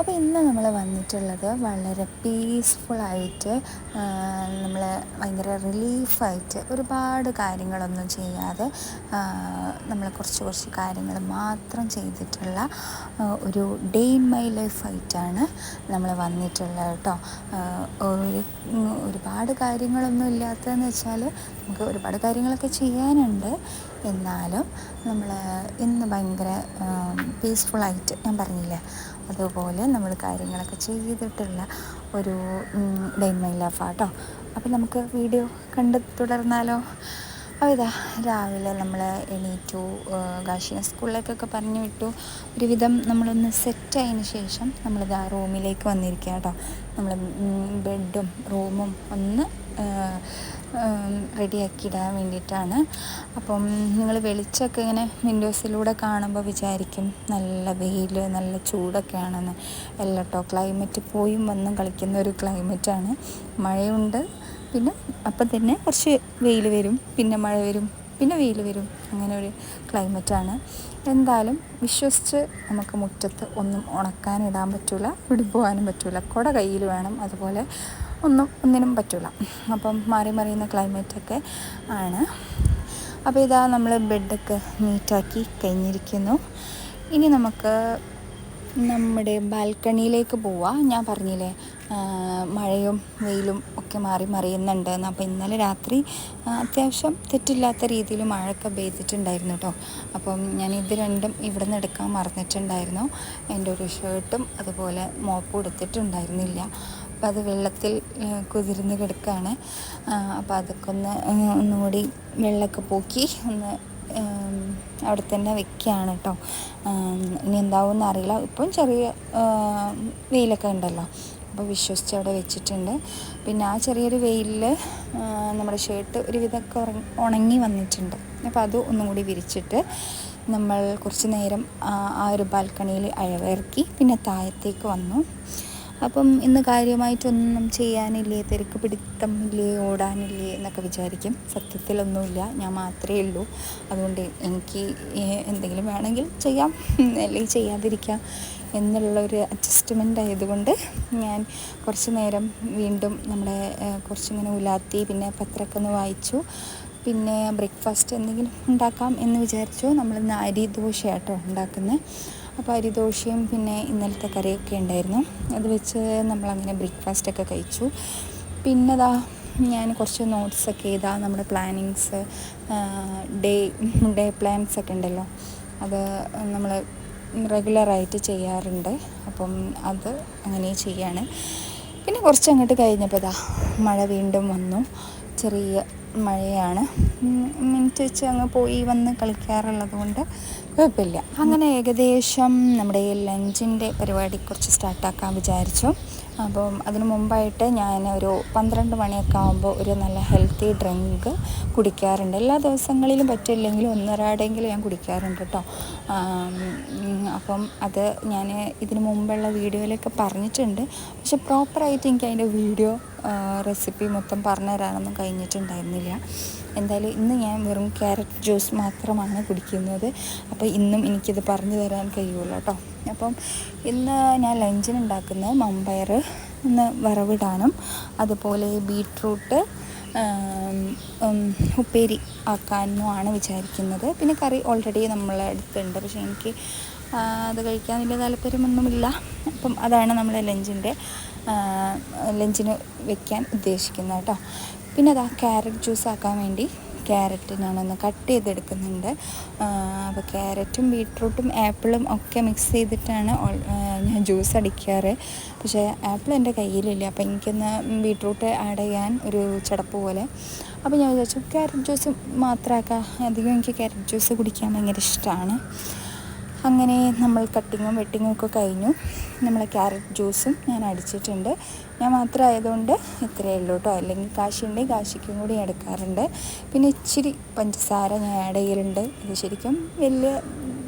അപ്പോൾ ഇന്ന് നമ്മൾ വന്നിട്ടുള്ളത് വളരെ പീസ്ഫുള്ളായിട്ട് നമ്മൾ ഭയങ്കര റിലീഫായിട്ട് ഒരുപാട് കാര്യങ്ങളൊന്നും ചെയ്യാതെ നമ്മൾ കുറച്ച് കുറച്ച് കാര്യങ്ങൾ മാത്രം ചെയ്തിട്ടുള്ള ഒരു ഡേ ഇൻ മൈ ലൈഫായിട്ടാണ് നമ്മൾ വന്നിട്ടുള്ളത് കേട്ടോ. ഒരു ഒരുപാട് കാര്യങ്ങളൊന്നും ഇല്ലാത്തതെന്ന് വെച്ചാൽ നമുക്ക് ഒരുപാട് കാര്യങ്ങളൊക്കെ ചെയ്യാനുണ്ട്. എന്നാലും നമ്മൾ ഇന്ന് ഭയങ്കര പീസ്ഫുള്ളായിട്ട് ഞാൻ പറഞ്ഞില്ലേ? അതുപോലെ നമ്മൾ കാര്യങ്ങളൊക്കെ ചെയ്തിട്ടുള്ള ഒരു ഡേ മൈ ലൈഫ് അപ്പോൾ നമുക്ക് വീഡിയോ കണ്ട് തുടർന്നാലോ? അപ്പോൾ ഇതാ രാവിലെ നമ്മൾ എണീറ്റു ഗാഷിനെ സ്കൂളിലേക്കൊക്കെ പറഞ്ഞു വിട്ടു. ഒരുവിധം നമ്മളൊന്ന് സെറ്റായതിന് ശേഷം നമ്മളിതാ റൂമിലേക്ക് വന്നിരിക്കുക കേട്ടോ നമ്മൾ ബെഡും റൂമും ഒന്ന് റെഡിയാക്കിയിടാൻ വേണ്ടിയിട്ടാണ്. അപ്പം നിങ്ങൾ വെളിച്ചമൊക്കെ ഇങ്ങനെ വിൻഡോസിലൂടെ കാണുമ്പോൾ വിചാരിക്കും നല്ല വെയിൽ നല്ല ചൂടൊക്കെയാണെന്ന്. അല്ല കേട്ടോ ക്ലൈമറ്റ് പോയും വന്നും കളിക്കുന്ന ഒരു ക്ലൈമറ്റാണ് മഴയുണ്ട് പിന്നെ അപ്പം തന്നെ കുറച്ച് വെയിൽ വരും പിന്നെ മഴ വരും പിന്നെ വെയിൽ വരും. അങ്ങനെ ഒരു ക്ലൈമറ്റാണ് എന്തായാലും വിശ്വസിച്ച് നമുക്ക് മുറ്റത്ത് ഒന്നും ഉണക്കാനിടാൻ പറ്റില്ല വിടുപോകാനും പറ്റില്ല കുട കയ്യിൽ വേണം. അതുപോലെ ഒന്നും ഒന്നിനും പറ്റില്ല അപ്പം മാറി മറിയുന്ന ക്ലൈമറ്റൊക്കെ ആണ്. അപ്പോൾ ഇതാ നമ്മൾ ബെഡൊക്കെ നീറ്റാക്കി കഴിഞ്ഞിരിക്കുന്നു. ഇനി നമുക്ക് നമ്മുടെ ബാൽക്കണിയിലേക്ക് പോവാം. ഞാൻ പറഞ്ഞില്ലേ മഴയും വെയിലും ഒക്കെ മാറി മറിയുന്നുണ്ട്. അപ്പോൾ ഇന്നലെ രാത്രി അത്യാവശ്യം തെറ്റില്ലാത്ത രീതിയിൽ മഴയൊക്കെ പെയ്തിട്ടുണ്ടായിരുന്നു കേട്ടോ അപ്പം ഞാൻ ഇത് രണ്ടും ഇവിടെ നിന്ന് എടുക്കാൻ മറന്നിട്ടുണ്ടായിരുന്നു. എന്റെ ഒരു ഷർട്ടും അതുപോലെ മോപ്പും എടുത്തിട്ടുണ്ടായിരുന്നില്ല. അപ്പം അത് വെള്ളത്തിൽ കുതിർന്ന് കിടക്കുകയാണ് അപ്പോൾ അതൊക്കെ ഒന്ന് ഒന്നുകൂടി വെള്ളമൊക്കെ പോക്കി ഒന്ന് അവിടെ തന്നെ വെക്കുകയാണ് കേട്ടോ ഇനി എന്താവുമെന്ന് അറിയില്ല. ഇപ്പം ചെറിയ വെയിലൊക്കെ ഉണ്ടല്ലോ. അപ്പോൾ വിശ്വസിച്ച് അവിടെ വെച്ചിട്ടുണ്ട്. പിന്നെ ആ ചെറിയൊരു വെയിലിൽ നമ്മുടെ ഷർട്ട് ഒരുവിധമൊക്കെ ഉണങ്ങി വന്നിട്ടുണ്ട്. അപ്പോൾ അത് ഒന്നും കൂടി വിരിച്ചിട്ട് നമ്മൾ കുറച്ച് നേരം ആ ഒരു ബാൽക്കണിയിൽ അഴവിറക്കി പിന്നെ താഴത്തേക്ക് വന്നു. അപ്പം ഇന്ന് കാര്യമായിട്ടൊന്നും ചെയ്യാനില്ലേ? തിരക്ക് പിടുത്തം ഇല്ലേ? ഓടാനില്ലേ? എന്നൊക്കെ വിചാരിക്കും. സത്യത്തിലൊന്നുമില്ല. ഞാൻ മാത്രമേ ഉള്ളൂ. അതുകൊണ്ട് എനിക്ക് എന്തെങ്കിലും വേണമെങ്കിൽ ചെയ്യാം. അല്ലെങ്കിൽ ചെയ്യാതിരിക്കാം എന്നുള്ള ഒരു അഡ്ജസ്റ്റ്മെന്റ് ആയതുകൊണ്ട് ഞാൻ കുറച്ച് നേരം വീണ്ടും നമ്മുടെ കുറച്ചിങ്ങനെ ഉലാത്തി പിന്നെ പത്രമൊക്കെ ഒന്ന് വായിച്ചു. പിന്നെ ബ്രേക്ക്ഫാസ്റ്റ് എന്തെങ്കിലും ഉണ്ടാക്കാം എന്ന് വിചാരിച്ചു നമ്മളിന്ന് അരി ദോശയാട്ടോ ഉണ്ടാക്കുന്നത് അപ്പോൾ അരിദോശയും പിന്നെ ഇന്നലത്തെ കറിയൊക്കെ ഉണ്ടായിരുന്നു. അത് വെച്ച് നമ്മളങ്ങനെ ബ്രേക്ക്ഫാസ്റ്റൊക്കെ കഴിച്ചു. പിന്നെ ദാ ഞാൻ കുറച്ച് നോട്ട്സൊക്കെ ചെയ്താൽ നമ്മുടെ പ്ലാനിങ്സ് ഡേ ഡേ പ്ലാൻസ് ഒക്കെ ഉണ്ടല്ലോ. അത് നമ്മൾ റെഗുലറായിട്ട് ചെയ്യാറുണ്ട്. അപ്പം അത് അങ്ങനെ ചെയ്യാണ്. പിന്നെ കുറച്ച് അങ്ങോട്ട് കഴിഞ്ഞപ്പോൾ ഇതാ മഴ വീണ്ടും വന്നു. ചെറിയ മഴയാണ്. മിനിറ്റ് വെച്ച് അങ്ങ് പോയി വന്ന് കളിക്കാറുള്ളത് കൊണ്ട് കുഴപ്പമില്ല. അങ്ങനെ ഏകദേശം നമ്മുടെ ലഞ്ചിന്റെ പരിപാടി കുറച്ച് സ്റ്റാർട്ടാക്കാൻ വിചാരിച്ചു. അപ്പം അതിന് മുമ്പായിട്ട് ഞാൻ ഒരു പന്ത്രണ്ട് മണിയൊക്കെ ആകുമ്പോൾ ഒരു നല്ല ഹെൽത്തി ഡ്രിങ്ക് കുടിക്കാറുണ്ട്. എല്ലാ ദിവസങ്ങളിലും പറ്റില്ലെങ്കിലും ഒന്നരാടെങ്കിലും ഞാൻ കുടിക്കാറുണ്ട് കേട്ടോ. അപ്പം അത് ഞാൻ ഇതിന് മുമ്പുള്ള വീഡിയോയിലൊക്കെ പറഞ്ഞിട്ടുണ്ട്. പക്ഷെ പ്രോപ്പറായിട്ട് എനിക്ക് അതിന്റെ വീഡിയോ റെസിപ്പി മൊത്തം പറഞ്ഞു തരാനൊന്നും കഴിഞ്ഞിട്ടുണ്ടായിരുന്നില്ല. എന്തായാലും ഇന്ന് ഞാൻ വെറും ക്യാരറ്റ് ജ്യൂസ് മാത്രമാണ് കുടിക്കുന്നത്. അപ്പോൾ ഇന്നും എനിക്കിത് പറഞ്ഞു തരാൻ കഴിയുള്ളൂ കേട്ടോ. അപ്പം ഇന്ന് ഞാൻ ലഞ്ചിന് ഉണ്ടാക്കുന്നത് മമ്പയർ ഒന്ന് വറവിടാനും അതുപോലെ ബീട്രൂട്ട് ഉപ്പേരി ആക്കാനുമാണ് വിചാരിക്കുന്നത്. പിന്നെ കറി ഓൾറെഡി നമ്മളെ അടുത്തുണ്ട്. പക്ഷേ എനിക്ക് അത് കഴിക്കാൻ വലിയ താല്പര്യമൊന്നുമില്ല. അപ്പം അതാണ് നമ്മളെ ലഞ്ചിന്റെ ലഞ്ചിന് വെക്കാൻ ഉദ്ദേശിക്കുന്നത് കേട്ടോ. പിന്നെ അതാ ക്യാരറ്റ് ജ്യൂസ് ആക്കാൻ വേണ്ടി ക്യാരറ്റ് ഞാനൊന്ന് കട്ട് ചെയ്തെടുക്കുന്നുണ്ട്. അപ്പോൾ ക്യാരറ്റും ബീട്രൂട്ടും ആപ്പിളും ഒക്കെ മിക്സ് ചെയ്തിട്ടാണ് ഞാൻ ജ്യൂസ് അടിക്കാറ്. പക്ഷേ ആപ്പിൾ എന്റെ കയ്യിലില്ല. അപ്പോൾ എനിക്കൊന്ന് ബീട്രൂട്ട് ആഡ് ചെയ്യാൻ ഒരു ചടപ്പ് പോലെ. അപ്പോൾ ഞാൻ വിചാരിച്ചു ക്യാരറ്റ് ജ്യൂസ് മാത്രമാക്കാം അധികം എനിക്ക് ക്യാരറ്റ് ജ്യൂസ് കുടിക്കാൻ ഭയങ്കര ഇഷ്ടമാണ് അങ്ങനെ നമ്മൾ കട്ടിങ്ങും വെട്ടിങ്ങും ഒക്കെ കഴിഞ്ഞു. നമ്മളെ ക്യാരറ്റ് ജ്യൂസും ഞാൻ അടിച്ചിട്ടുണ്ട്. ഞാൻ മാത്രമായതുകൊണ്ട് ഇത്രയേ ഉള്ളൂ കേട്ടോ. അല്ലെങ്കിൽ കാശി ഉണ്ടെങ്കിൽ കാശിക്കും കൂടി എടുക്കാറുണ്ട്. പിന്നെ ഇച്ചിരി പഞ്ചസാര ഞാൻ ആഡ് ചെയ്യലുണ്ട്. ഇത് ശരിക്കും വലിയ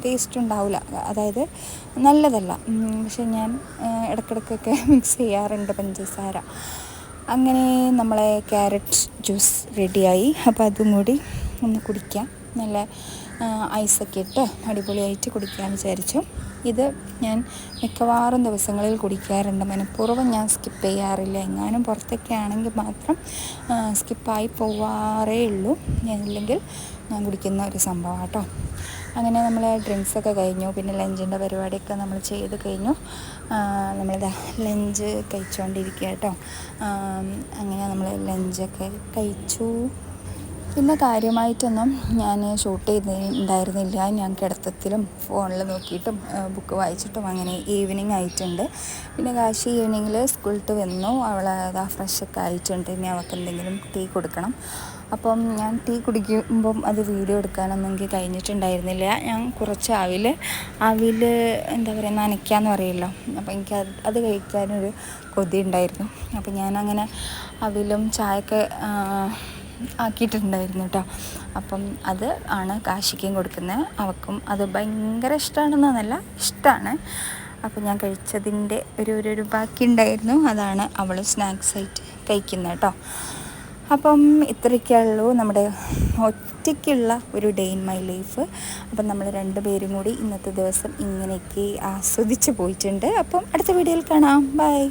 ടേസ്റ്റ് ഉണ്ടാവില്ല. അതായത് നല്ലതല്ല. പക്ഷെ ഞാൻ ഇടക്കിടക്കൊക്കെ മിക്സ് ചെയ്യാറുണ്ട് പഞ്ചസാര. അങ്ങനെ നമ്മളെ ക്യാരറ്റ് ജ്യൂസ് റെഡിയായി അപ്പോൾ അതും കൂടി ഒന്ന് കുടിക്കാം. നല്ല ഐസൊക്കെ ഇട്ട് അടിപൊളിയായിട്ട് കുടിക്കാൻ വിചാരിച്ചു. ഇത് ഞാൻ മിക്കവാറും ദിവസങ്ങളിൽ കുടിക്കാറുണ്ട്. മനഃപൂർവം ഞാൻ സ്കിപ്പ് ചെയ്യാറില്ല. എങ്ങാനും പുറത്തൊക്കെ ആണെങ്കിൽ മാത്രം സ്കിപ്പായി പോവാറേ ഉള്ളൂ. അല്ലെങ്കിൽ ഞാൻ കുടിക്കുന്ന ഒരു സംഭവം കേട്ടോ അങ്ങനെ നമ്മൾ ഡ്രിങ്ക്സൊക്കെ കഴിഞ്ഞു. പിന്നെ ലഞ്ചിന്റെ പരിപാടിയൊക്കെ നമ്മൾ ചെയ്ത് കഴിഞ്ഞു. നമ്മളിതാ ലഞ്ച് കഴിച്ചുകൊണ്ടിരിക്കുക കേട്ടോ അങ്ങനെ നമ്മൾ ലഞ്ചൊക്കെ കഴിച്ചു. പിന്നെ കാര്യമായിട്ടൊന്നും ഞാൻ ഷൂട്ട് ചെയ്തിട്ടുണ്ടായിരുന്നില്ല. ഞാൻ കിടത്തത്തിലും ഫോണിൽ നോക്കിയിട്ടും ബുക്ക് വായിച്ചിട്ടും അങ്ങനെ ഈവനിങ് ആയിട്ടുണ്ട്. പിന്നെ കാശി ഈവനിങ്ങിൽ സ്കൂളിട്ട് വന്നു. അവൾ അതാ ഫ്രഷൊക്കെ ആയിട്ടുണ്ട്. ഇനി അവൾക്ക് എന്തെങ്കിലും ടീ കൊടുക്കണം. അപ്പം ഞാൻ ടീ കുടിക്കുമ്പം അത് വീഡിയോ എടുക്കാനൊന്നും എനിക്ക് കഴിഞ്ഞിട്ടുണ്ടായിരുന്നില്ല. ഞാൻ കുറച്ച് അവിൽ അവിൽ എന്താ പറയുക നനയ്ക്കാന്ന് പറയുമല്ലോ അപ്പോൾ എനിക്ക് അത് അത് കഴിക്കാനൊരു കൊതി ഉണ്ടായിരുന്നു. അപ്പം ഞാനങ്ങനെ അവിലും ചായയൊക്കെ ആക്കിയിട്ടുണ്ടായിരുന്നു കേട്ടോ അപ്പം അത് ആണ് കാശിക്കും കൊടുക്കുന്നത്. അവക്കും അത് ഭയങ്കര ഇഷ്ടമാണെന്നല്ല ഇഷ്ടമാണ് അപ്പം ഞാൻ കഴിച്ചതിന്റെ ഒരു ഒരു ബാക്കി ഉണ്ടായിരുന്നു. അതാണ് അവൾ സ്നാക്സ് ആയിട്ട് കഴിക്കുന്നത് കേട്ടോ അപ്പം ഇത്രയൊക്കെ ഉള്ളൂ. നമ്മുടെ ഒറ്റയ്ക്കുള്ള ഒരു ഡേ ഇൻ മൈ ലൈഫ് അപ്പം നമ്മൾ രണ്ട് പേരും കൂടി ഇന്നത്തെ ദിവസം ഇങ്ങനെയൊക്കെ ആസ്വദിച്ച് പോയിട്ടുണ്ട്. അപ്പം അടുത്ത വീഡിയോയിൽ കാണാം. ബൈ